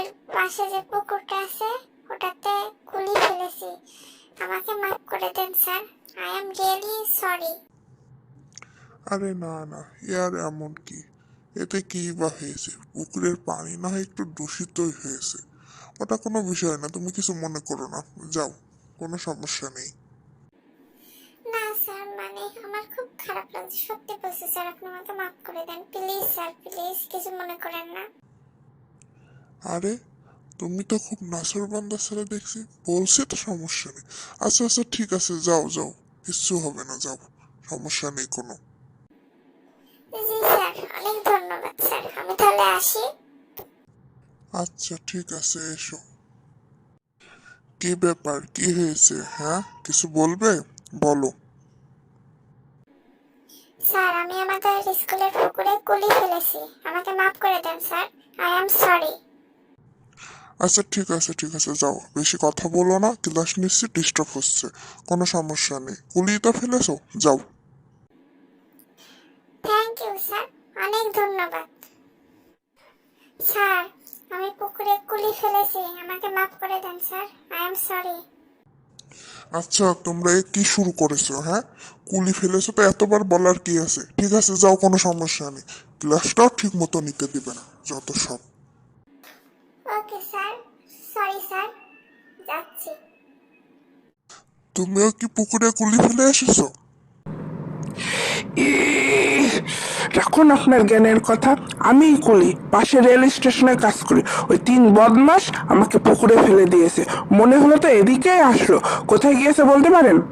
স্কুলের পাশে যে পুকুরটা আছে ওটাতে কুলি ফেলেছি। আমাকে মাফ করে দেন sir. I am really sorry আরে না না ইয়ার এমন কি? এতে কি বা হয়েছে? পুকুরের পানি না হয় একটু দূষিতই হয়েছে। ওটা কোনো বিষয় না তুমি কিছু মনে করো না। যাও কোনো সমস্যা নেই। না স্যার মানে আমার খুব খারাপ লাগছে। সত্যি বলছি স্যার আপনি আমাকে মাফ করে দেন। প্লিজ স্যার প্লিজ কিছু মনে করেন না। আরে তুমি তো খুব নাসরবান্দা ছেলে দেখছি। বলছি তো সমস্যা নেই। আচ্ছা আচ্ছা ঠিক আছে যাও যাও। কিচ্ছু হবে না যাও। সমস্যা নেই কোনো। জি স্যার অনেক ধন্যবাদ স্যার। আমি তাহলে আসি। আচ্ছা ঠিক আছে এসো। কি ব্যাপার? কি হয়েছে? হ্যাঁ কিছু বলবে? বলো। স্যার আমি আমাদের স্কুলের পুকুরে কুলি ফেলেছি। আমাকে মাফ করে দেন স্যার। আই এম সরি আচ্ছা ঠিক আছে ঠিক আছে যাও। বেশি কথা বলো না ক্লাস নিচ্ছি ডিস্টার্ব হচ্ছে। কোনো সমস্যা নেই। কুলিটা ফেলেছো? যাও। থ্যাংক ইউ স্যার অনেক ধন্যবাদ। স্যার আমি পুকুরে কুলি ফেলেছি। আমাকে মাফ করে দেন স্যার আই এম সরি আচ্ছা তোমরা এ কি শুরু করেছ হ্যাঁ? কুলি ফেলেছো তো এতবার বলার কি আছে? ঠিক আছে যাও কোনো সমস্যা নেই। ক্লাসটাও ঠিক মতো নিতে দিবে না যত সব ওকে স্যার। Sorry sir. যাচ্ছি। তুমিও কি পুকুরে কুলি ফেলে এসেছ? রাখুন আপনার জ্ঞানের কথা। আমিই কলি পাশে রেল স্টেশনে কাজ করি। ওই তিন বদমাস আমাকে পুকুরে ফেলে দিয়েছে। মনে হলো তো এদিকে আসলো। কোথায় গিয়েছে বলতে পারেন?